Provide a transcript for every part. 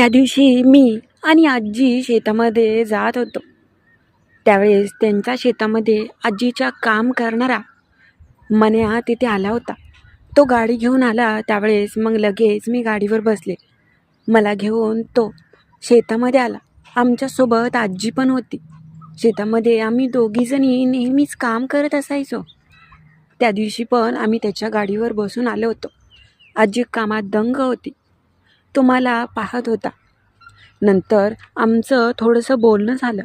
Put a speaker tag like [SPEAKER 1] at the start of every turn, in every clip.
[SPEAKER 1] त्या दिवशी मी आणि आजी शेतामध्ये जात होतो. त्यावेळेस त्यांच्या शेतामध्ये आजीच्या काम करणारा मन्या तिथे आला होता. तो गाडी घेऊन आला. त्यावेळेस मग लगेच मी गाडीवर बसले. मला घेऊन तो शेतामध्ये आला. आमच्यासोबत आजी पण होती. शेतामध्ये आम्ही दोघीजणी नेहमीच काम करत असायचो. त्या दिवशी पण आम्ही त्याच्या गाडीवर बसून आलो होतो. आजी कामात दंग होती. तुम्हाला पाहत होता. नंतर आमचं थोडंसं बोलणं झालं.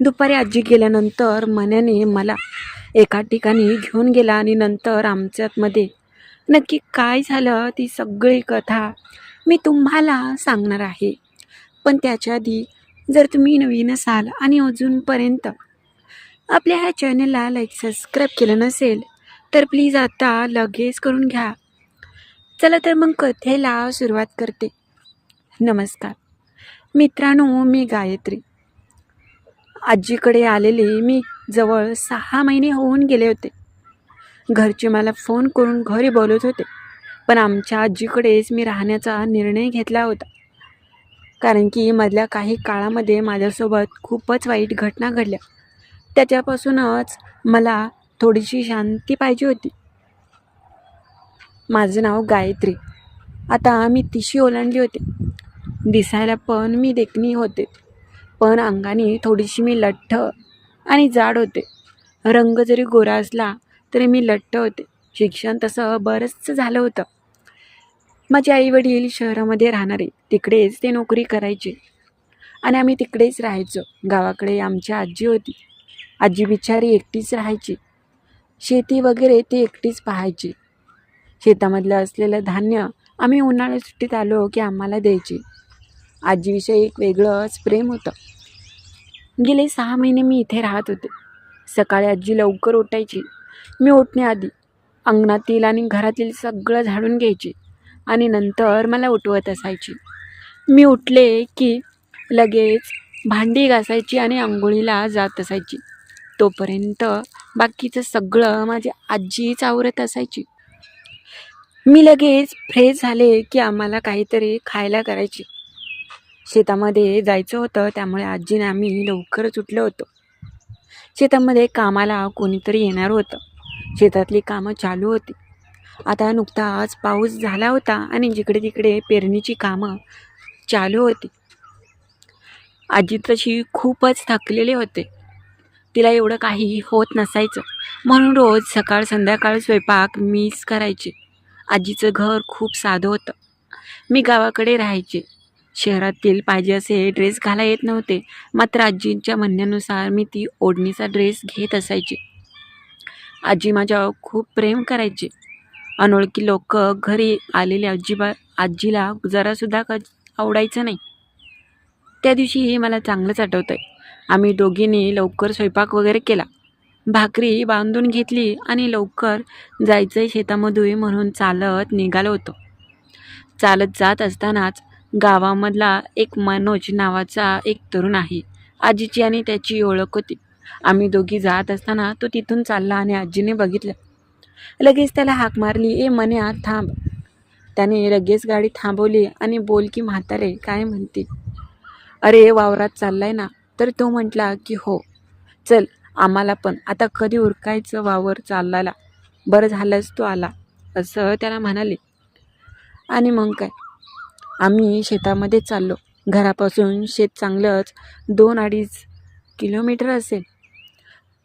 [SPEAKER 1] दुपारी आजी गेल्यानंतर मन्याने मला एका ठिकाणी घेऊन गेला आणि नंतर आमच्यातमध्ये नक्की काय झालं ती सगळी कथा मी तुम्हाला सांगणार आहे. पण त्याच्या आधी जर तुम्ही नवीन असाल आणि अजूनपर्यंत आपल्या ह्या चॅनलला लाईक सबस्क्राईब केलं नसेल तर प्लीज आता लगेच करून घ्या. चला तर मग कथेला सुरुवात करते. नमस्कार. मित्रांनो मी गायत्री. आजीकडे आलेले मी जवळ सहा महिने होऊन गेले होते. घरचे मला फोन करून घरी बोलत होते पण आमच्या आजीकडेच मी राहण्याचा निर्णय घेतला होता. कारण की मधल्या काही काळामध्ये माझ्यासोबत खूपच वाईट घटना घडल्या. त्याच्यापासूनच मला थोडीशी शांती पाहिजे होती. माझं नाव गायत्री. आता मी तिशी ओलांडली होते. दिसायला पण मी देखणी होते. पण अंगाने थोडीशी मी लठ्ठ आणि जाड होते. रंग जरी गोरा असला तरी मी लठ्ठ होते. शिक्षण तसं बरंचसं झालं होतं. माझे आईवडील शहरामध्ये राहणारे. तिकडेच ते नोकरी करायचे. आणि आम्ही तिकडेच राहायचो. गावाकडे आमची आजी होती. आजी बिचारी एकटीच राहायची. शेती वगैरे ती एकटीच पाहायची. शेतामधलं असलेलं धान्य आम्ही उन्हाळ्या सुट्टीत आलो की आम्हाला द्यायची. आजीविषयी एक वेगळंच प्रेम होतं. गेले सहा महिने मी इथे राहत होते. सकाळी आजी लवकर उठायची. मी उठण्याआधी अंगणातील आणि घरातील सगळं झाडून घ्यायची आणि नंतर मला उठवत असायची. मी उठले की लगेच भांडी घासायची आणि आंघोळीला जात असायची. तोपर्यंत बाकीचं सगळं माझी आजीच आवरत असायची. मी लगेच फ्रेश झाले की आम्हाला काहीतरी खायला करायची. शेतामध्ये जायचं होतं त्यामुळे आजीने आम्ही लवकरच उठलो होतो. शेतामध्ये कामाला कोणीतरी येणार होतं. शेतातली कामं चालू होती. आता नुकताच पाऊस झाला होता आणि जिकडे तिकडे पेरणीची कामं चालू होती. आजी तशी खूपच थकलेले होते. तिला एवढं काही होत नसायचं. म्हणून रोज सकाळ संध्याकाळ स्वयंपाक मीच करायचे. आजीचं घर खूप साधं होतं. मी गावाकडे राहायचे. शहरातील पाहिजे असे ड्रेस घाला येत नव्हते. मात्र आजींच्या म्हणण्यानुसार मी ती ओढणीचा ड्रेस घेत असायची. आजी माझ्यावर खूप प्रेम करायचे. अनोळखी लोक घरी आलेले आजीबा आजीला जरासुद्धा क आवडायचं नाही. त्या दिवशी मला चांगलंच आठवतं आहे आम्ही दोघींनी लवकर स्वयंपाक वगैरे केला. भाकरी बांधून घेतली आणि लवकर जायचं आहे शेतामध्ये म्हणून चालत निघालो होतो. चालत जात असतानाच गावामधला एक मनोज नावाचा एक तरुण आहे. आजीची आणि त्याची ओळख होती. आम्ही दोघी जात असताना तो तिथून चालला आणि आजीने बघितलं. लगेच त्याला हाक मारली ए मन्या थांब. त्याने लगेच गाडी थांबवली आणि बोल की म्हातारे काय म्हणते? अरे वावरात चाललाय ना. तर तो म्हटला की हो. चल आम्हाला पण. आता कधी उरकायचं वावर चाललायला? बरं झालंच तो आला. असं त्याला म्हणाले. आणि मग काय? आम्ही शेतामध्ये चाललो. घरापासून शेत चांगलंच दोन अडीच किलोमीटर असेल.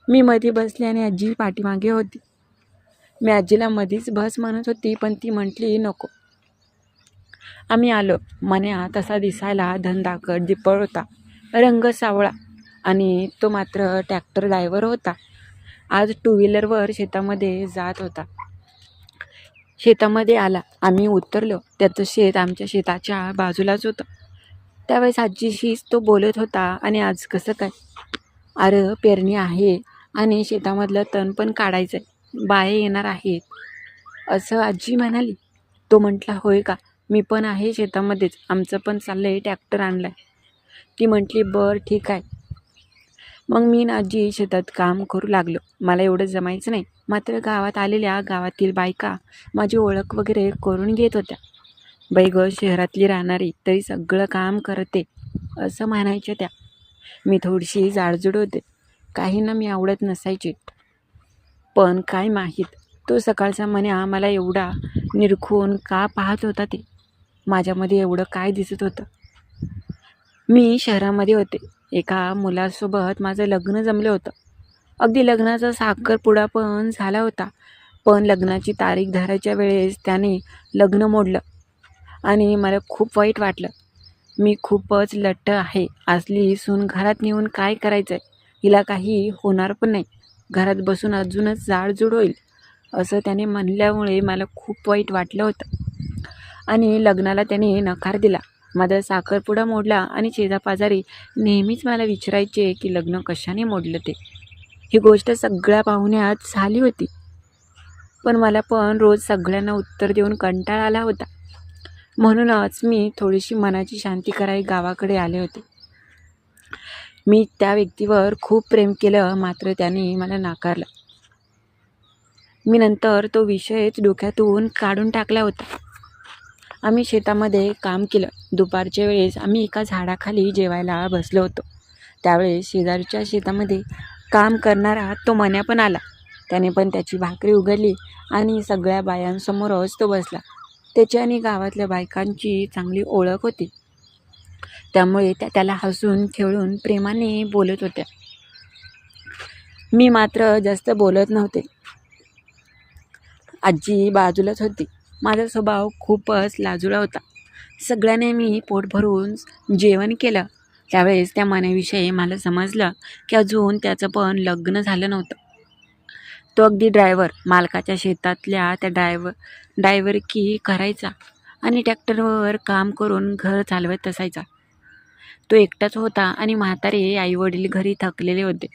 [SPEAKER 1] मी मध्ये बसली आणि आजी पाठीमागे होती. मी आजीला मधीच बस म्हणत होती पण ती म्हटली नको. आम्ही आलो. मन्या तसा दिसायला धंदाकड दिपळ होता. रंग सावळा आणि तो मात्र ट्रॅक्टर ड्रायव्हर होता. आज टू व्हीलरवर शेतामध्ये जात होता. शेतामध्ये आला. आम्ही उतरलो. त्याचं शेत आमच्या शेताच्या बाजूलाच होतं. त्यावेळेस आजीशीच तो बोलत होता आणि आज कसं काय? अरे पेरणी आहे आणि शेतामधलं तण पण काढायचं आहे बाया येणार आहेत. असं आजी म्हणाली. तो म्हटला होय का? मी पण आहे शेतामध्येच. आमचं पण चाललं आहे ट्रॅक्टर आणलं आहे ती म्हटली बरं ठीक आहे. मग मी ना आजी शेतात काम करू लागलो. मला एवढं जमायचं नाही. मात्र गावात आलेल्या गावातील बायका माझी ओळख वगैरे करून घेत होत्या. बाई ग शहरातली राहणारी तरी सगळं काम करते असं म्हणायच्या त्या. मी थोडीशी जाडजूड होते. काहींना मी आवडत नसायची. पण काय माहीत तो सकाळचा मन्या मला एवढा निरखून का पाहत होता ते? माझ्यामध्ये एवढं काय दिसत होतं? मी शहरामध्ये होते. एका मुलासोबत माझं लग्न जमलं होतं. अगदी लग्नाचा साखरपुडा पण झाला होता. पण लग्नाची तारीख धरायच्या वेळेस त्याने लग्न मोडलं आणि मला खूप वाईट वाटलं. मी खूपच लट्ट आहे. असली सून घरात नेऊन काय करायचं आहे हिला काही होणार पण नाही. घरात बसून अजूनच जाडजूड होईल असं त्याने म्हणल्यामुळे मला खूप वाईट वाटलं होतं. आणि लग्नाला त्याने नकार दिला. माझा साखरपुडा मोडला आणि शेजापाजारी नेहमीच मला विचारायचे की लग्न कशाने मोडलं ते? ही गोष्ट सगळ्या पाहुण्यात झाली होती. पण मला पण रोज सगळ्यांना उत्तर देऊन कंटाळा आला होता. म्हणूनच मी थोडीशी मनाची शांती कराय गावाकडे आले होते. मी त्या व्यक्तीवर खूप प्रेम केलं मात्र त्याने मला नाकारलं. मी नंतर तो विषयच डोक्यातून काढून टाकला होता. आम्ही शेतामध्ये काम केलं. दुपारच्या वेळेस आम्ही एका झाडाखाली जेवायला बसलो होतो. त्यावेळेस शेजारच्या शेतामध्ये काम करणारा तो मन्या पण आला. त्याने पण त्याची भाकरी उघडली आणि सगळ्या बायांसमोरच तो बसला. त्याची आणि गावातल्या बायकांची चांगली ओळख होती. त्यामुळे त्या त्याला हसून खेळून प्रेमाने बोलत होत्या. मी मात्र जास्त बोलत नव्हते. आजी बाजूलाच होती. माझा स्वभाव खूपच लाजुळा होता. सगळ्याने मी पोट भरून जेवण केलं. त्यावेळेस त्या मनाविषयी मला समजलं की अजून त्याचं पण लग्न झालं नव्हतं. तो अगदी ड्रायव्हर मालकाच्या शेतातल्या त्या ड्रायव्हर ड्रायव्हर की करायचा आणि ट्रॅक्टरवर काम करून घर चालवत असायचा. तो एकटाच होता आणि म्हातारे आईवडील घरी थकलेले होते.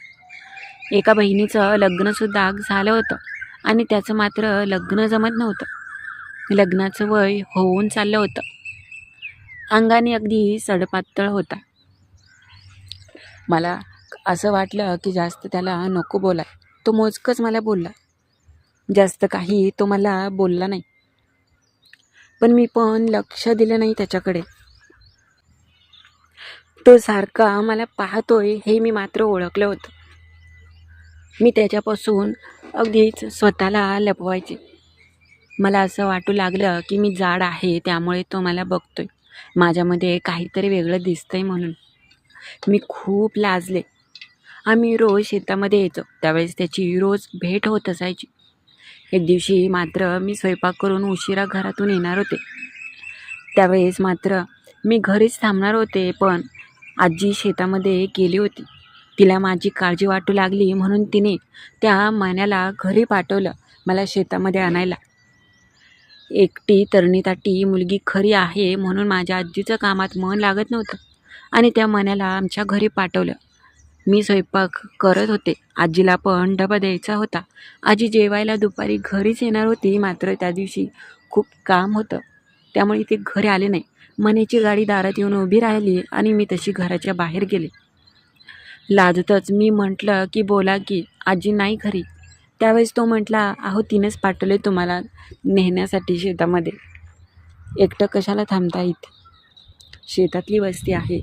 [SPEAKER 1] एका बहिणीचं लग्नसुद्धा झालं होतं आणि त्याचं मात्र लग्न जमत नव्हतं. लग्नाचं वय होऊन चाललं होतं. अंगाने अगदी सडपातळ होता. मला असं वाटलं की जास्त त्याला नको बोलाय तो मोजकंच मला बोलला. जास्त काही तो मला बोलला नाही. पण मी पण लक्ष दिलं नाही त्याच्याकडे. तो सारखा मला पाहतोय हे मी मात्र ओळखलं होतं. मी त्याच्यापासून अगदीच स्वतःला लपवायचे. मला असं वाटू लागलं की मी जाड आहे त्यामुळे तो मला बघतोय. माझ्यामध्ये काहीतरी वेगळं दिसतंय म्हणून. मी खूप लाजले. आम्ही रोज शेतामध्ये यायचो त्यावेळेस त्याची रोज भेट होत असायची. एक दिवशी मात्र मी स्वयंपाक करून उशिरा घरातून येणार होते. त्यावेळेस मात्र मी घरीच थांबणार होते पण आजी शेतामध्ये गेली होती. तिला माझी काळजी वाटू लागली म्हणून तिने त्या मान्याला घरी पाठवलं मला शेतामध्ये आणायला. एकटी तरणीताटी मुलगी खरी आहे म्हणून माझ्या आजीचं कामात मन लागत नव्हतं. आणि त्या मनाला आमच्या घरी पाठवलं. मी स्वयंपाक करत होते. आजीला पण डबा द्यायचा होता. आजी जेवायला दुपारी घरीच येणार होती मात्र त्या दिवशी खूप काम होतं. त्यामुळे ते घरी आले नाही. मनेची गाडी दारात येऊन उभी राहिली आणि मी तशी घराच्या बाहेर गेले. लाजतच मी म्हटलं की बोला की आजी नाही घरी. त्यावेळेस तो म्हटला अहो तिनेच पाठवले तुम्हाला नेण्यासाठी शेतामध्ये. एकटं कशाला थांबता इथे? शेतातली वस्ती आहे.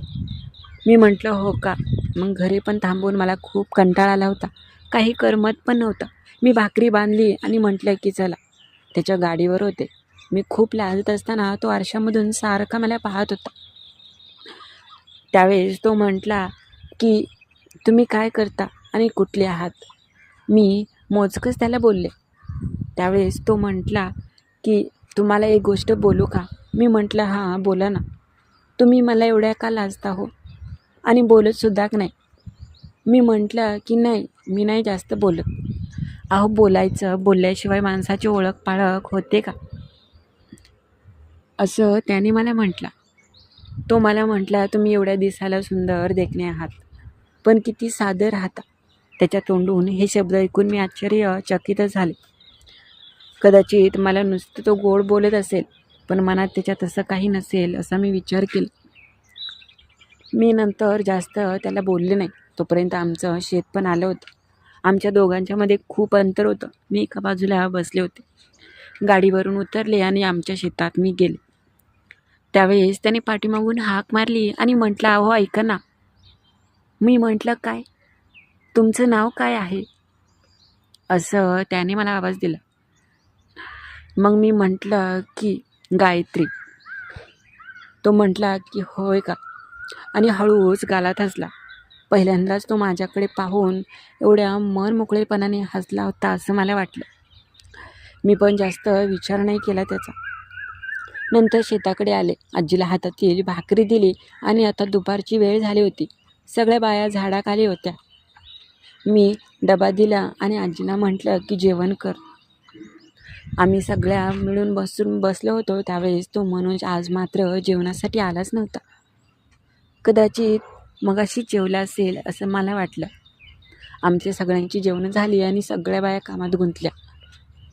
[SPEAKER 1] मी म्हटलं हो का? मग घरी पण थांबून मला खूप कंटाळा आला होता. काही करमत पण नव्हतं. मी भाकरी बांधली आणि म्हटलं की चला. त्याच्या गाडीवर होते. मी खूप लाजत असताना तो आरशामधून सारखा मला पाहत होता. त्यावेळेस तो म्हटला की तुम्ही काय करता आणि कुठले आहात? मी मोजकंच त्याला बोलले. त्यावेळेस तो म्हटला की तुम्हाला एक गोष्ट बोलू का? मी म्हटलं हां बोला ना. तुम्ही मला एवढ्या का लाजता हो? आणि बोलतसुद्धा नाही. मी म्हटलं की नाही मी नाही जास्त बोलत. अहो बोलायचं बोलल्याशिवाय माणसाची ओळख पाळख होते का? असं त्याने मला म्हटला. तो मला म्हटला तुम्ही एवढ्या दिसायला सुंदर देखणे आहात पण किती सादर राहता. त्याच्या तोंडून हे शब्द ऐकून मी आश्चर्यचकितच झाले. कदाचित मला नुसतं तो गोड बोलत असेल पण मनात त्याच्या तसं काही नसेल असा मी विचार केला. मी नंतर जास्त त्याला बोलले नाही. तोपर्यंत आमचं शेत पण आलं होतं. आमच्या दोघांच्यामध्ये खूप अंतर होतं. मी एका बाजूला बसले होते. गाडीवरून उतरले आणि आमच्या शेतात मी गेले. त्यावेळेस त्याने पाठीमागून हाक मारली आणि म्हटलं अहो ऐका ना. मी म्हटलं काय? तुमचं नाव काय आहे? असं त्याने मला आवाज दिला. मग मी म्हटलं की गायत्री. तो म्हटला की होय का? आणि हळूच गालात हसला. पहिल्यांदाच तो माझ्याकडे पाहून एवढ्या मन मोकळेपणाने हसला होता असं मला वाटलं. मी पण जास्त विचार नाही केला त्याचा. नंतर शेताकडे आले. आजीला हातातील भाकरी दिली आणि आता दुपारची वेळ झाली होती. सगळ्या बाया झाडाखाली होत्या. मी डबा दिला आणि आजीला म्हटलं की जेवण कर. आम्ही सगळ्या मिळून बसून बसलो होतो. त्यावेळेस तो मनोज आज मात्र जेवणासाठी आलाच नव्हता. कदाचित मगाशी जेवला असेल असं मला वाटलं. आमच्या सगळ्यांची जेवणं झाली आणि सगळ्या बाया कामात गुंतल्या.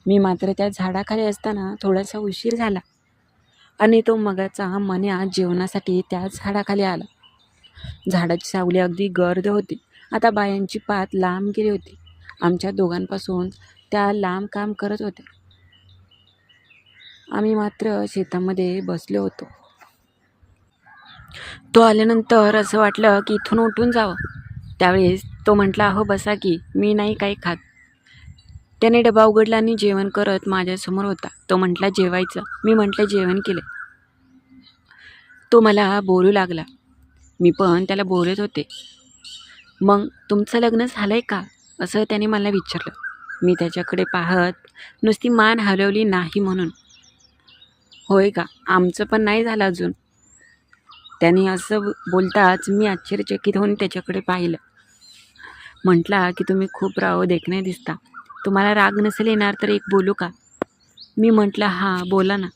[SPEAKER 1] मी मात्र त्या झाडाखाली असताना थोडासा उशीर झाला आणि तो मगाचा मन्या जेवणासाठी त्या झाडाखाली आला. झाडाची सावली अगदी गर्द होती. आता बायांची पात लांब गेली होती. आमच्या दोघांपासून त्या लांब काम करत होत्या. आम्ही मात्र शेतामध्ये बसलो होतो. तो आल्यानंतर असं वाटलं की इथून उठून जावं. त्यावेळेस तो म्हटला अहो बसा की मी नाही काही खात. त्याने डबा उघडला आणि जेवण करत माझ्यासमोर होता. तो म्हटला जेवायचं. मी म्हटलं जेवण केलं तो मला बोलू लागला. मी पण त्याला बोलत होते. मग तुमचं लग्न झालं आहे का? असं त्याने मला विचारलं. मी त्याच्याकडे पाहत नुसती मान हलवली नाही म्हणून. होय का? आमचं पण नाही झालं अजून. त्याने असं बोलताच मी आश्चर्यचकित होऊन त्याच्याकडे पाहिलं. म्हटला की तुम्ही खूप राव देखणे दिसता. तुम्हाला राग नसेल येणार तर एक बोलू का? मी म्हटलं हां बोला ना.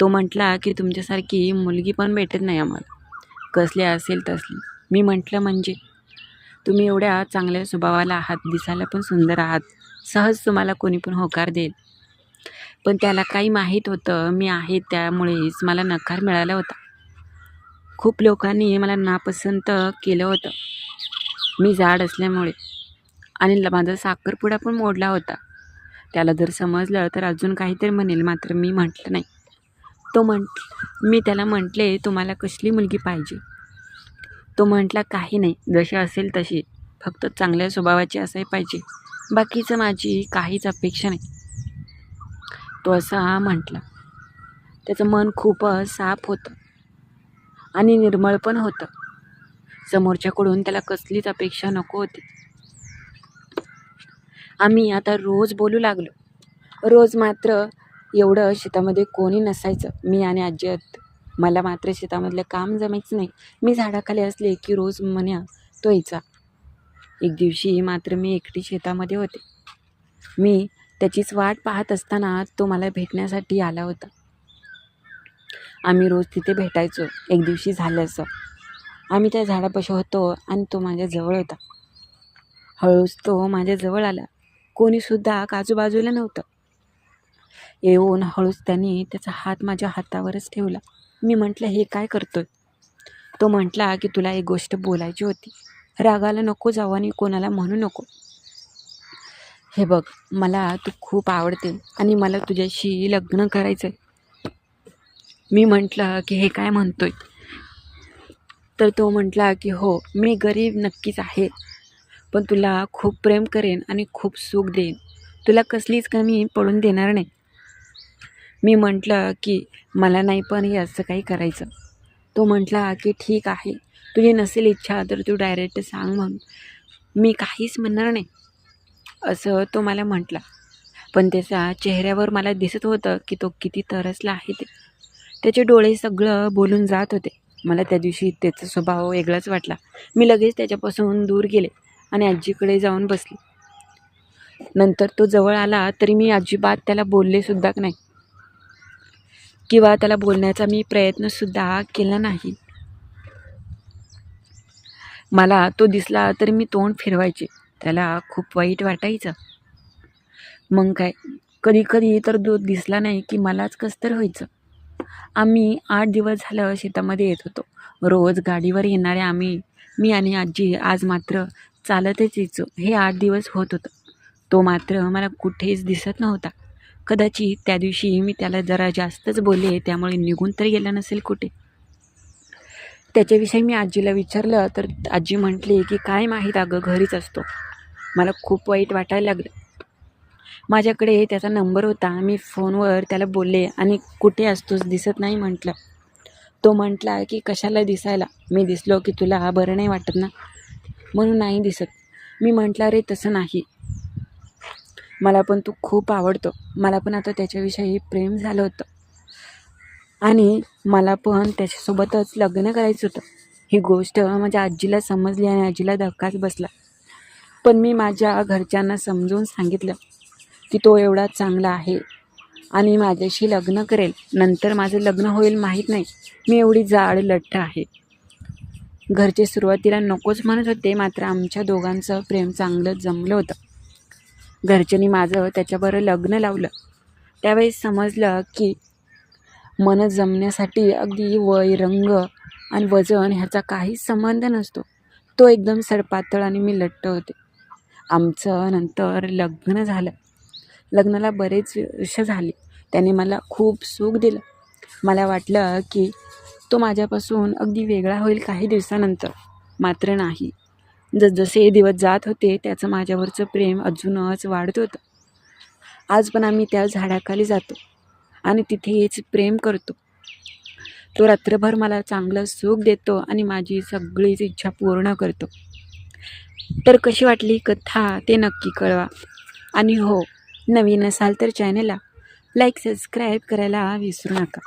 [SPEAKER 1] तो म्हटला की तुमच्यासारखी मुलगी पण भेटत नाही आम्हाला. कसली असेल तसली. मी म्हटलं म्हणजे? तुम्ही एवढ्या चांगल्या स्वभावाला आहात दिसायला पण सुंदर आहात. सहज तुम्हाला कोणी पण होकार देईल. पण त्याला काही माहीत होतं मी आहे त्यामुळेच मला नकार मिळाला होता. खूप लोकांनी मला नापसंत केलं होतं. मी जाड असल्यामुळे. आणि ल- माझा साखरपुडा पण मोडला होता. त्याला जर समजलं तर अजून काहीतरी म्हणेल मात्र मी म्हटलं नाही. तो म्हण मी त्याला म्हटले तुम्हाला कसली मुलगी पाहिजे? तो म्हटला काही नाही. जशी असेल तशी. फक्त चांगल्या स्वभावाची असाही पाहिजे. बाकीचं माझी काहीच अपेक्षा नाही. तो असा म्हटला. त्याचं मन खूपच साफ होतं. आणि निर्मळ पण होतं. समोरच्याकडून त्याला कसलीच अपेक्षा नको होती. आम्ही आता रोज बोलू लागलो. रोज मात्र एवढं शेतामध्ये कोणी नसायचं. मी आणि आजी मला मात्र शेतामधलं काम जमायचं नाही. मी झाडाखाली असले की रोज म्हण्या तो यायचा एक दिवशी मात्र मी एकटी शेतामध्ये होते. मी त्याचीच वाट पाहत असताना तो मला भेटण्यासाठी आला होता. आम्ही रोज तिथे भेटायचो. एक दिवशी झालं असं. आम्ही त्या झाडापाशी होतो आणि तो माझ्याजवळ होता. हळूच तो माझ्याजवळ आला. कोणीसुद्धा आजूबाजूला नव्हतं. येऊन हळूच त्याने त्याचा हात माझ्या हातावरच ठेवला. मी म्हटलं हे काय करतोय? तो म्हटला की तुला एक गोष्ट बोलायची होती. रागाला नको जाऊ आणि कोणाला म्हणू नको. हे बघ मला तू खूप आवडते आणि मला तुझ्याशी लग्न करायचं आहे मी म्हटलं की हे काय म्हणतोय? तर तो म्हटला की हो मी गरीब नक्कीच आहे पण तुला खूप प्रेम करेन आणि खूप सुख देईन. तुला कसलीच कमी पडून देणार नाही. मी म्हटलं की मला नाही पण हे असं काही करायचं. तो म्हटला की ठीक आहे तुझी नसेल इच्छा तर तू डायरेक्ट सांग म्हणून. मी काहीच म्हणणार नाही असं तो मला म्हटला. पण त्याच्या चेहऱ्यावर मला दिसत होतं की तो किती तरसला आहे ते. त्याचे डोळे सगळं बोलून जात होते. मला त्या दिवशी त्याचा स्वभाव वेगळाच वाटला. मी लगेच त्याच्यापासून दूर गेले आणि आजीकडे जाऊन बसले. नंतर तो जवळ आला तरी मी अजिबात त्याला बोललेसुद्धा नाही. किंवा त्याला बोलण्याचा मी प्रयत्नसुद्धा केला नाही. मला तो दिसला तरी मी तोंड फिरवायचे. त्याला खूप वाईट वाटायचं. मग काय? कधी कधी तर तो दिसला नाही की मलाच कसं तर व्हायचं. आम्ही आठ दिवस झालं शेतामध्ये येत होतो. रोज गाडीवर येणारे आम्ही मी आणि आजी आज मात्र चालतच यायचो. हे आठ दिवस होत होतं. तो मात्र मला कुठेच दिसत नव्हता. कदाचित त्या दिवशी मी त्याला जरा जास्तच बोलले त्यामुळे निघून तर गेला नसेल कुठे. त्याच्याविषयी मी आजीला विचारलं तर आजी म्हटली की काय माहीत अगं घरीच असतो. मला खूप वाईट वाटायला लागलं. माझ्याकडे त्याचा नंबर होता. मी फोनवर त्याला बोलले आणि कुठे असतोस? दिसत नाही म्हटलं. तो म्हटला की कशाला दिसायला? मी दिसलो की तुला बरं नाही वाटत ना? म्हणून नाही दिसत. मी म्हटलं रे तसं नाही. मला पण तू खूप आवडतो. मला पण आता त्याच्याविषयी प्रेम झालं होतं. आणि मला पण त्याच्यासोबतच लग्न करायचं होतं. ही गोष्ट माझ्या आजीला समजली आणि आजीला धक्काच बसला. पण मी माझ्या घरच्यांना समजून सांगितलं की तो एवढा चांगला आहे आणि माझ्याशी लग्न करेल. नंतर माझं लग्न होईल माहीत नाही. मी एवढी जाड लठ्ठ आहे. घरचे सुरुवातीला नकोच म्हणत होते मात्र आमच्या दोघांचं प्रेम चांगलं जमलं होतं. घरच्यांनी माझं त्याच्याबरं लग्न लावलं. त्यावेळेस समजलं की मन जमण्यासाठी अगदी वय रंग आणि वजन ह्याचा काहीच संबंध नसतो. तो एकदम सडपातळ आणि मी लट्ट होते. आमचं नंतर लग्न झालं. लग्नाला बरेच वर्ष झाली. त्याने मला खूप सुख दिलं. मला वाटलं की तो माझ्यापासून अगदी वेगळा होईल काही दिवसानंतर. मात्र नाही. जसजसे दिवस जात होते त्याचं माझ्यावरचं प्रेम अजूनच वाढत होतं. आज पण आम्ही त्या झाडाखाली जातो आणि तिथेच प्रेम करतो. तो रात्रभर मला चांगलं सुख देतो आणि माझी सगळीच इच्छा पूर्ण करतो. तर कशी वाटली कथा ते नक्की कळवा. आणि हो नवीन असाल तर चॅनलला लाईक सबस्क्राईब करायला विसरू नका.